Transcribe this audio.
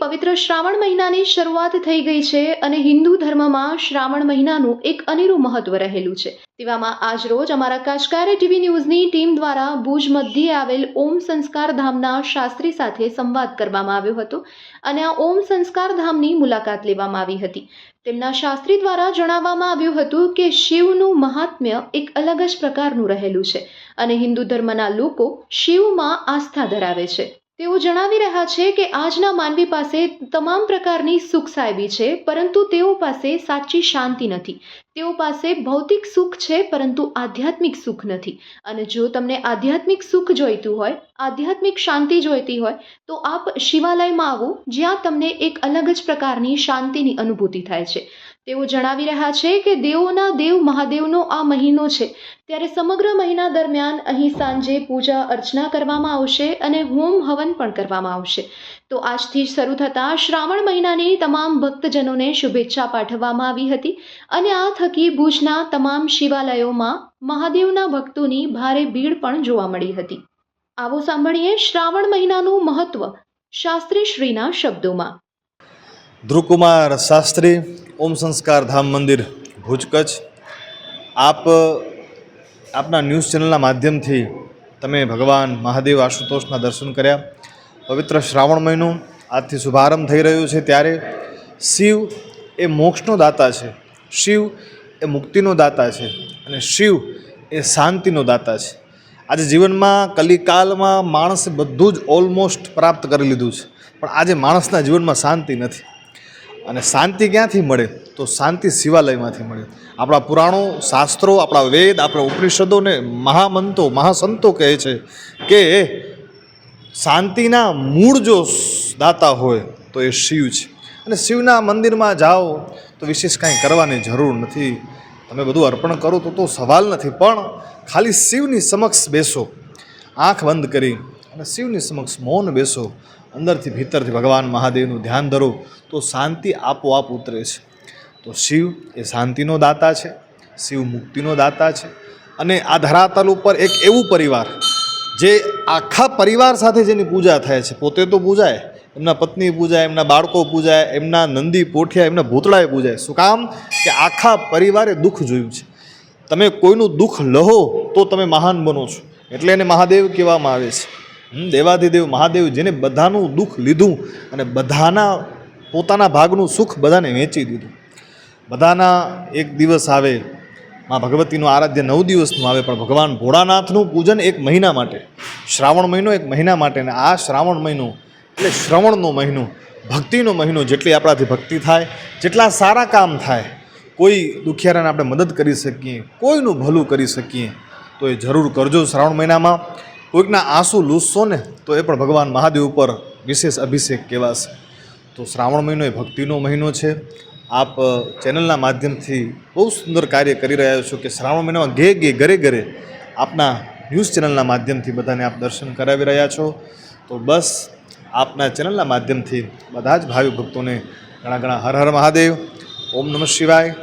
પવિત્ર શ્રાવણ મહિનાની શરૂઆત થઈ ગઈ છે અને હિન્દુ ધર્મમાં શ્રાવણ મહિનાનું એક અનેરું મહત્વ રહેલું છે. તેવામાં આજ રોજ અમારા કાશકારે ટીવી ન્યૂઝની ટીમ દ્વારા ભુજ મધ્યે આવેલ ઓમ સંસ્કાર ધામના શાસ્ત્રી સાથે સંવાદ કરવામાં આવ્યો હતો અને આ ઓમ સંસ્કાર ધામની મુલાકાત લેવામાં આવી હતી. તેમના શાસ્ત્રી દ્વારા જણાવવામાં આવ્યું હતું કે શિવનું મહાત્મ્ય એક અલગ જ પ્રકારનું રહેલું છે અને હિન્દુ ધર્મના લોકો શિવમાં આસ્થા ધરાવે છે. તેઓ જણાવી રહ્યા છે કે આજના માનવી પાસે તમામ પ્રકારની સુખ સાહેબી છે, પરંતુ તેઓ પાસે સાચી શાંતિ નથી. તેઓ પાસે ભૌતિક સુખ છે, પરંતુ આધ્યાત્મિક સુખ નથી. અને જો તમને આધ્યાત્મિક સુખ જોઈતું હોય, આધ્યાત્મિક શાંતિ જોઈતી હોય, તો આપ શિવાલયમાં આવો, જ્યાં તમને એક અલગ જ પ્રકારની શાંતિની અનુભૂતિ થાય છે. તેઓ જણાવી રહ્યા છે કે દેવોના દેવ મહાદેવનો આ મહિનો છે. ત્યારે સમગ્ર મહિના દરમિયાન અહીં સાંજે પૂજા અર્ચના કરવામાં આવશે અને હોમ હવન પણ કરવામાં આવશે. તો આજથી શરૂ થતા શ્રાવણ મહિનાની તમામ ભક્તજનોને શુભેચ્છા પાઠવવામાં આવી હતી. અને આ થકી ભુજના તમામ શિવાલયોમાં મહાદેવના ભક્તોની ભારે ભીડ પણ જોવા મળી હતી. આવો સાંભળીએ શ્રાવણ મહિનાનું મહત્વ શાસ્ત્રી શ્રીના શબ્દોમાં. ધ્રુવકુમાર શાસ્ત્રી, ઓમ સંસ્કાર ધામ મંદિર, ભુજ કચ્છ. આપ, આપના ન્યૂઝ ચેનલના માધ્યમથી તમે ભગવાન મહાદેવ આશુતોષના દર્શન કર્યા. પવિત્ર શ્રાવણ મહિનો આજથી શુભારંભ થઈ રહ્યો છે ત્યારે શિવ એ મોક્ષનો દાતા છે. શિવ એ મુક્તિનો દાતા છે અને શિવ એ શાંતિનો દાતા છે. આજે જીવનમાં કલિકાલમાં માણસે બધું જ ઓલમોસ્ટ પ્રાપ્ત કરી લીધું છે. પણ આજે માણસના જીવનમાં શાંતિ નથી. અને શાંતિ ક્યાંથી મળે? તો શાંતિ શિવાલયમાંથી મળે. આપણા પુરાણો, શાસ્ત્રો, આપણા વેદ, આપણા ઉપનિષદોને મહામંતો, મહાસંતો કહે છે કે શાંતિના મૂળ જો દાતા હોય તો એ શિવ છે. અને શિવના મંદિરમાં જાઓ તો વિશેષ કાંઈ કરવાની જરૂર નથી. તમે બધું અર્પણ કરો તો તો સવાલ નથી, પણ ખાલી શિવની સમક્ષ બેસો, આંખ બંધ કરી અને શિવની સમક્ષ મૌન બેસો, અંદરથી ભીતરથી ભગવાન મહાદેવનું ધ્યાન ધરો તો શાંતિ આપોઆપ ઉતરે છે. તો શિવ એ શાંતિનો દાતા છે, શિવ મુક્તિનો દાતા છે અને આ ધરાતલ ઉપર એક એવું પરિવાર, જે આખા પરિવાર સાથે જેની પૂજા થાય છે, પોતે તો પૂજાય એમના પત્ની પૂજાય, એમના બાળકો પૂજાય, એમના નંદી પોઠિયા, એમના ભૂતળાએ પૂજાય. શું કામ? કે આખા પરિવારે દુઃખ જોયું છે. તમે કોઈનું દુઃખ લહો તો તમે મહાન બનો છો. એટલે એને મહાદેવ કહેવામાં આવે છે. દેવાધિદેવ મહાદેવ જેને બધાનું દુઃખ લીધું અને બધાના પોતાના ભાગનું સુખ બધાને વેચી દીધું. બધાના એક દિવસ આવે, માં ભગવતીનું આરાધ્ય નવ દિવસનું આવે, પણ ભગવાન ભોળાનાથનું પૂજન એક મહિના માટે, શ્રાવણ મહિનો એક મહિના માટે ને આ શ્રાવણ મહિનો એટલે શ્રવણનો મહિનો, ભક્તિનો મહિનો જેટલી આપણાથી ભક્તિ થાય, જેટલા સારા કામ થાય, કોઈ દુખિયારાને આપણે મદદ કરી શકીએ, કોઈનું ભલું કરી શકીએ, તો એ જરૂર કરજો શ્રાવણ મહિનામાં. કોઈકના આંસુ લૂસશો ને, તો એ પણ ભગવાન મહાદેવ ઉપર વિશેષ અભિષેક કહેવાશે તો શ્રાવણ મહિનો એ ભક્તિનો મહિનો છે. આપ ચેનલના માધ્યમથી બહુ સુંદર કાર્ય કરી રહ્યા છો કે શ્રાવણ મહિનામાં ઘે ઘે, ઘરે ઘરે આપના ન્યૂઝ ચેનલના માધ્યમથી બધાને આપ દર્શન કરાવી રહ્યા છો. તો બસ આપના ચેનલના માધ્યમથી બધા જ ભાવિ ભક્તોને ઘણા ઘણા હર હર મહાદેવ. ઓમ નમઃ શિવાય.